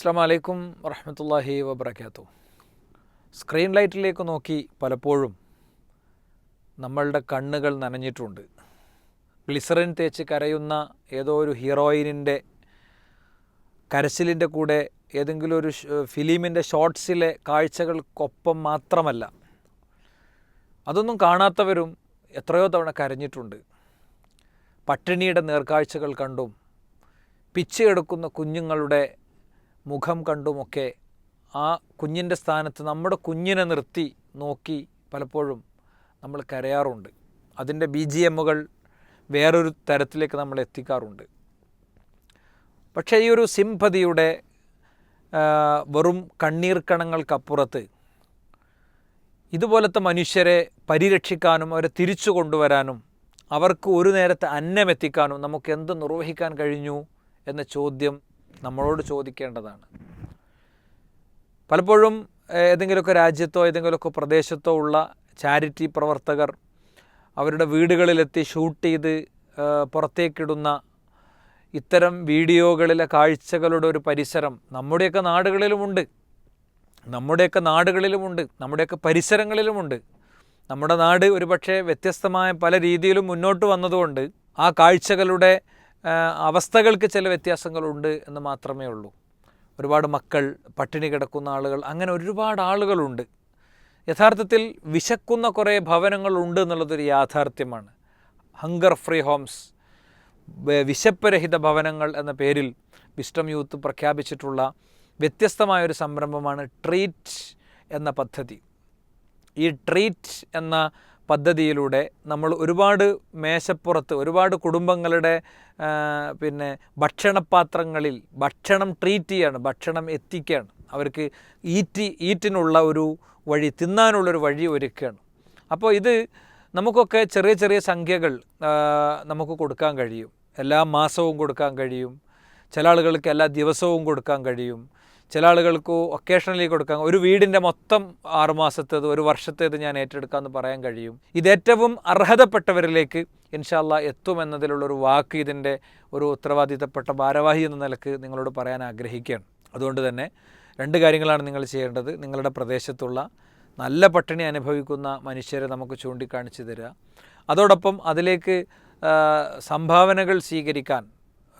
അസ്സാം വലൈക്കും വറഹമത്തല്ലാഹി വബർക്കാത്തു സ്ക്രീൻ ലൈറ്റിലേക്ക് നോക്കി പലപ്പോഴും നമ്മളുടെ കണ്ണുകൾ നനഞ്ഞിട്ടുണ്ട്. ഗ്ലിസറിൻ തേച്ച് കരയുന്ന ഏതോ ഒരു ഹീറോയിനിന്റെ കരച്ചിലിന്റെ കൂടെ ഏതെങ്കിലും ഒരു ഫിലിമിന്റെ ഷോർട്സിലെ കാഴ്ചകൾക്കൊപ്പം മാത്രമല്ല അതൊന്നും കാണാത്തവരും എത്രയോ തവണ കരഞ്ഞിട്ടുണ്ട്. പട്ടിണിയുടെ നേർക്കാഴ്ചകൾ കണ്ടും പിച്ച് എടുക്കുന്ന കുഞ്ഞുങ്ങളുടെ മുഖം കണ്ടുമൊക്കെ ആ കുഞ്ഞിന്റെ സ്ഥാനത്ത് നമ്മുടെ കുഞ്ഞിനെ നിർത്തി നോക്കി പലപ്പോഴും നമ്മൾ കരയാറുണ്ട്. അതിന്റെ ബി ജി എമ്മുകൾ വേറൊരു തരത്തിലേക്ക് നമ്മൾ എത്തിക്കാറുണ്ട്. പക്ഷേ ഈ ഒരു സിംപതിയുടെ വെറും കണ്ണീർ കണങ്ങൾക്കപ്പുറത്ത് ഇതുപോലത്തെ മനുഷ്യരെ പരിരക്ഷിക്കാനും അവരെ തിരിച്ചു കൊണ്ടുവരാനും അവർക്ക് ഒരു നേരത്തെ അന്നമെത്തിക്കാനും നമുക്ക് എന്ത് നിർവഹിക്കാൻ കഴിഞ്ഞു എന്ന ചോദ്യം നമ്മളോട് ചോദിക്കേണ്ടതാണ്. പലപ്പോഴും ഏതെങ്കിലുമൊക്കെ രാജ്യത്തോ ഏതെങ്കിലുമൊക്കെ പ്രദേശത്തോ ഉള്ള ചാരിറ്റി പ്രവർത്തകർ അവരുടെ വീടുകളിലെത്തി ഷൂട്ട് ചെയ്ത് പുറത്തേക്കിടുന്ന ഇത്തരം വീഡിയോകളിലെ കാഴ്ചകളുടെ ഒരു പരിസരം നമ്മുടെയൊക്കെ നാടുകളിലുമുണ്ട്. നമ്മുടെയൊക്കെ നാടുകളിലുമുണ്ട്. നമ്മുടെയൊക്കെ പരിസരങ്ങളിലുമുണ്ട്. നമ്മുടെ നാട് ഒരുപക്ഷെ വ്യത്യസ്തമായ പല രീതിയിലും മുന്നോട്ട് വന്നതുകൊണ്ട് ആ കാഴ്ചകളുടെ അവസ്ഥകൾക്ക് ചില വ്യത്യാസങ്ങളുണ്ട് എന്ന് മാത്രമേ ഉള്ളൂ. ഒരുപാട് മക്കൾ പട്ടിണി കിടക്കുന്ന ആളുകൾ അങ്ങനെ ഒരുപാട് ആളുകളുണ്ട്. യഥാർത്ഥത്തിൽ വിശക്കുന്ന കുറേ ഭവനങ്ങളുണ്ട് എന്നുള്ളതൊരു യാഥാർത്ഥ്യമാണ്. ഹങ്കർ ഫ്രീ ഹോംസ് വിശപ്പരഹിത ഭവനങ്ങൾ എന്ന പേരിൽ വിസ്റ്റം യൂത്ത് പ്രഖ്യാപിച്ചിട്ടുള്ള വ്യത്യസ്തമായൊരു സംരംഭമാണ് ട്രീറ്റ് എന്ന പദ്ധതി. ഈ ട്രീറ്റ് എന്ന പദ്ധതിയിലൂടെ നമ്മൾ ഒരുപാട് മേശപ്പുറത്ത് ഒരുപാട് കുടുംബങ്ങളുടെ പിന്നെ ഭക്ഷണപാത്രങ്ങളിൽ ഭക്ഷണം ട്രീറ്റ് ചെയ്യാണ് ഭക്ഷണം എത്തിക്കുകയാണ്. അവർക്ക് ഈറ്റ് ഈറ്റിനുള്ള ഒരു വഴി തിന്നാനുള്ളൊരു വഴി ഒരുക്കുകയാണ്. അപ്പോൾ ഇത് നമുക്കൊക്കെ ചെറിയ ചെറിയ സംഖ്യകൾ നമുക്ക് കൊടുക്കാൻ കഴിയും. എല്ലാ മാസവും കൊടുക്കാൻ കഴിയും. ചില ആളുകൾക്ക് എല്ലാ ദിവസവും കൊടുക്കാൻ കഴിയും. ചില ആളുകൾക്ക് ഒക്കേഷണലി കൊടുക്കാൻ ഒരു വീടിന്റെ മൊത്തം ആറുമാസത്തേത് ഒരു വർഷത്തേത് ഞാൻ ഏറ്റെടുക്കാമെന്ന് പറയാൻ കഴിയും. ഇത് ഏറ്റവും അർഹതപ്പെട്ടവരിലേക്ക് ഇൻഷാല്ല എത്തുമെന്നതിലുള്ളൊരു വാക്ക് ഇതിന്റെ ഒരു ഉത്തരവാദിത്തപ്പെട്ട ഭാരവാഹി എന്ന നിലയ്ക്ക് നിങ്ങളോട് പറയാൻ ആഗ്രഹിക്കുകയാണ്. അതുകൊണ്ട് തന്നെ രണ്ട് കാര്യങ്ങളാണ് നിങ്ങൾ ചെയ്യേണ്ടത്. നിങ്ങളുടെ പ്രദേശത്തുള്ള നല്ല പട്ടിണി അനുഭവിക്കുന്ന മനുഷ്യരെ നമുക്ക് ചൂണ്ടിക്കാണിച്ചു തരിക. അതോടൊപ്പം അതിലേക്ക് സംഭാവനകൾ സ്വീകരിക്കാൻ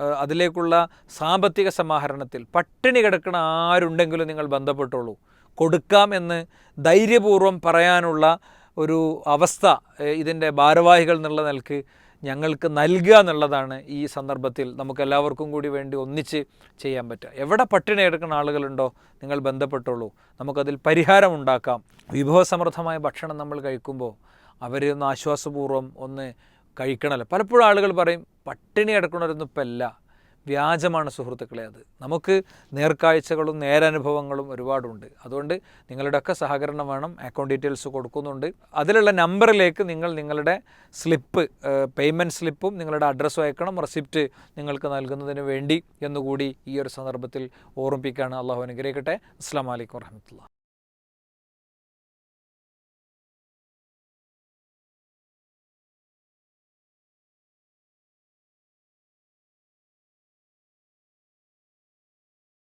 അതിലേക്കുള്ള സാമ്പത്തിക സമാഹരണത്തിൽ പട്ടിണി കിടക്കുന്ന ആരുണ്ടെങ്കിലും നിങ്ങൾ ബന്ധപ്പെട്ടോളൂ. കൊടുക്കാം എന്ന് ധൈര്യപൂർവം പറയാനുള്ള ഒരു അവസ്ഥ ഇതിന്റെ ഭാരവാഹികൾ എന്നുള്ള നിലയ്ക്ക് ഞങ്ങൾക്ക് നൽകുക എന്നുള്ളതാണ് ഈ സന്ദർഭത്തിൽ നമുക്ക് എല്ലാവർക്കും കൂടി വേണ്ടി ഒന്നിച്ച് ചെയ്യാൻ പറ്റുക. എവിടെ പട്ടിണി എടുക്കുന്ന ആളുകളുണ്ടോ നിങ്ങൾ ബന്ധപ്പെട്ടോളൂ. നമുക്കതിൽ പരിഹാരം ഉണ്ടാക്കാം. വിഭവസമൃദ്ധമായ ഭക്ഷണം നമ്മൾ കഴിക്കുമ്പോൾ അവരെ ഒന്ന് ആശ്വാസപൂർവം ഒന്ന് കഴിക്കണമല്ലോ. പലപ്പോഴും ആളുകൾ പറയും പട്ടിണി കിടക്കണവരൊന്നും ഇപ്പം അല്ല. വ്യാജമാണ് സുഹൃത്തുക്കളെ അത്. നമുക്ക് നേർക്കാഴ്ചകളും നേരനുഭവങ്ങളും ഒരുപാടുണ്ട്. അതുകൊണ്ട് നിങ്ങളുടെയൊക്കെ സഹകരണം വേണം. അക്കൗണ്ട് ഡീറ്റെയിൽസ് കൊടുക്കുന്നുണ്ട്. അതിലുള്ള നമ്പറിലേക്ക് നിങ്ങൾ നിങ്ങളുടെ സ്ലിപ്പ് പേയ്മെന്റ് സ്ലിപ്പും നിങ്ങളുടെ അഡ്രസ്സും അയക്കണം. റെസിപ്റ്റ് നിങ്ങൾക്ക് നൽകുന്നതിന് വേണ്ടി എന്നുകൂടി ഈ ഒരു സന്ദർഭത്തിൽ ഓർമ്മിപ്പിക്കുകയാണ്. അള്ളാഹു അനുഗ്രഹിക്കട്ടെ. അസ്സാം വലൈക്കും വർഹമത്തുള്ള